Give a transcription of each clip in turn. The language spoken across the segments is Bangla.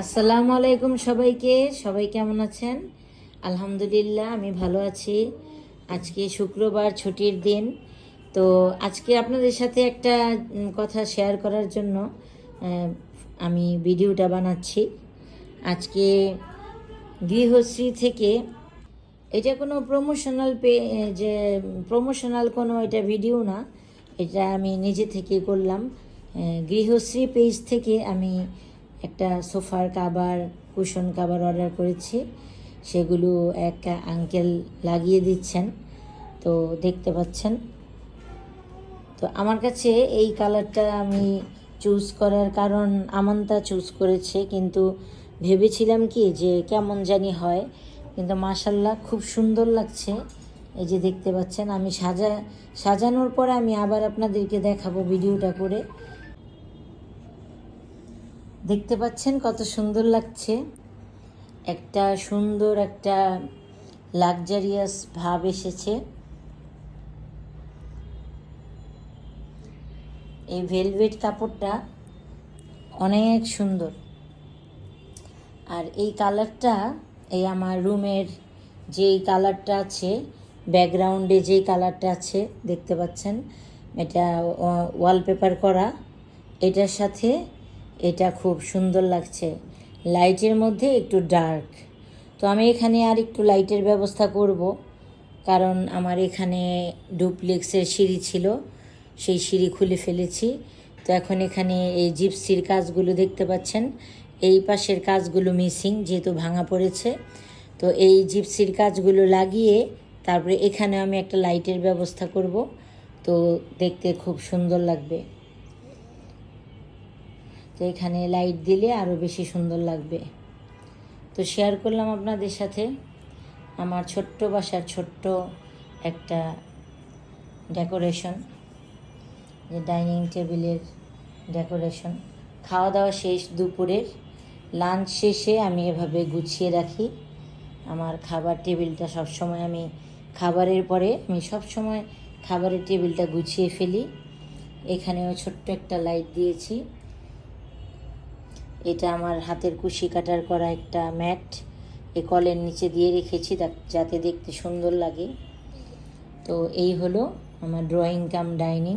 আসসালামু আলাইকুম সবাইকে। সবাই কেমন আছেন? আলহামদুলিল্লাহ, আমি ভালো আছি। আজকে শুক্রবার, ছুটির দিন। তো আজকে আপনাদের সাথে একটা কথা শেয়ার করার জন্য আমি ভিডিওটা বানাচ্ছি। আজকে গৃহশ্রী থেকে এটা কোনো প্রমোশনাল পে, যে প্রমোশনাল কোনো এটা ভিডিও না, এটা আমি নিজে থেকে করলাম। গৃহশ্রী পেজ থেকে আমি একটা সোফার কাবার, কুশন কাবার অর্ডার করেছি। সেগুলো এক আঙ্কেল লাগিয়ে দিচ্ছেন। তো দেখতে পাচ্ছেন। তো আমার কাছে এই কালারটা আমি চুজ করার কারণ আমান্তা চুজ করেছে। কিন্তু ভেবেছিলাম কি যে কেমন জানি হয়। কিন্তু মাসাল্লাহ খুব সুন্দর লাগছে। এই যে দেখতে পাচ্ছেন, আমি সাজা, সাজানোর পরে আমি আবার আপনাদেরকে দেখাবো ভিডিওটা করে। দেখতে পাচ্ছেন কত সুন্দর লাগছে। একটা সুন্দর, একটা লাক্সারিয়াস ভাব এসেছে। এই ভেলভেট কাপড়টা অনেক সুন্দর। আর এই কালারটা, এই আমার রুমের যেই কালারটা আছে, ব্যাকগ্রাউন্ডে যেই কালারটা আছে, দেখতে পাচ্ছেন, এটা ওয়ালপেপার করা। এটার সাথে এটা খুব সুন্দর লাগছে। লাইটের মধ্যে একটু ডার্ক তো আমি এখানে আর একটু লাইটের ব্যবস্থা করব। কারণ আমার এখানে ডুপ্লেক্সের সিঁড়ি ছিল, সেই সিঁড়ি খুলে ফেলেছি। তো এখন এখানে এই জিপসির কাজগুলো দেখতে পাচ্ছেন। এই পাশের কাজগুলো মিসিং যেহেতু ভাঙা পড়েছে। তো এই জিপসির কাজগুলো লাগিয়ে তারপরে এখানে আমি একটা লাইটের ব্যবস্থা করব। তো দেখতে খুব সুন্দর লাগবে। তো এখানে লাইট দিলে আরও বেশি সুন্দর লাগবে। তো শেয়ার করলাম আপনাদের সাথে। আমার ছোট্ট বাসার ছোট্ট একটা ডেকোরেশন যে ডাইনিং টেবিলের ডেকোরেশন খাওয়া দাওয়া শেষ, দুপুরের লাঞ্চ শেষে আমি এভাবে গুছিয়ে রাখি। আমার খাবার টেবিলটা সবসময় আমি খাবারের পরে আমি সবসময় খাবারের টেবিলটা গুছিয়ে ফেলি। এখানেও ছোট্ট একটা লাইট দিয়েছি। এটা আমার হাতের কুশি কাটার করা একটা ম্যাট। এ কলের নিচে দিয়ে রেখেছি যাতে দেখতে সুন্দর লাগে। তো এই হলো আমার ড্রয়িং কাম ডাইনিং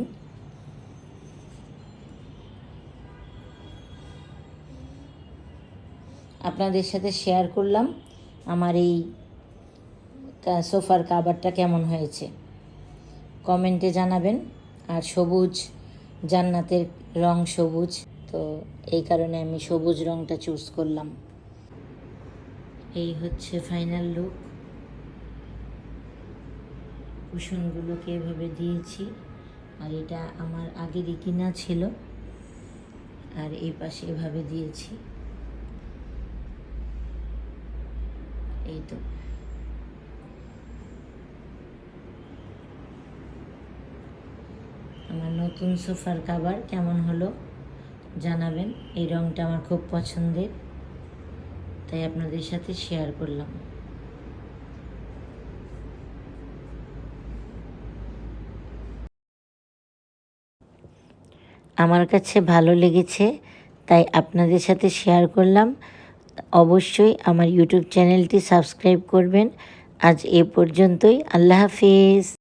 আপনাদের সাথে শেয়ার করলাম আমার এই সোফার কাভারটা কেমন হয়েছে। কমেন্টে জানাবেন। আর সবুজ, জান্নাতের রং সবুজ। তো এই কারণে আমি সবুজ রংটা চুজ করলাম। এই হচ্ছে ফাইনাল লুক কুশনগুলোকে এভাবে দিয়েছি। আর এটা আমার আগেরই কিনা ছিল। আর এই পাশে এভাবে দিয়েছি। এই তো। আমার নতুন সোফার কাভার কেমন হলো? জানাবেন। এই রংটা আমার খুব পছন্দের। তাই আপনাদের সাথে শেয়ার করলাম। আমার কাছে ভালো লেগেছে, তাই আপনাদের সাথে শেয়ার করলাম। অবশ্যই আমার ইউটিউব চ্যানেলটি সাবস্ক্রাইব করবেন। আজ এ পর্যন্তই। আল্লাহ হাফিজ।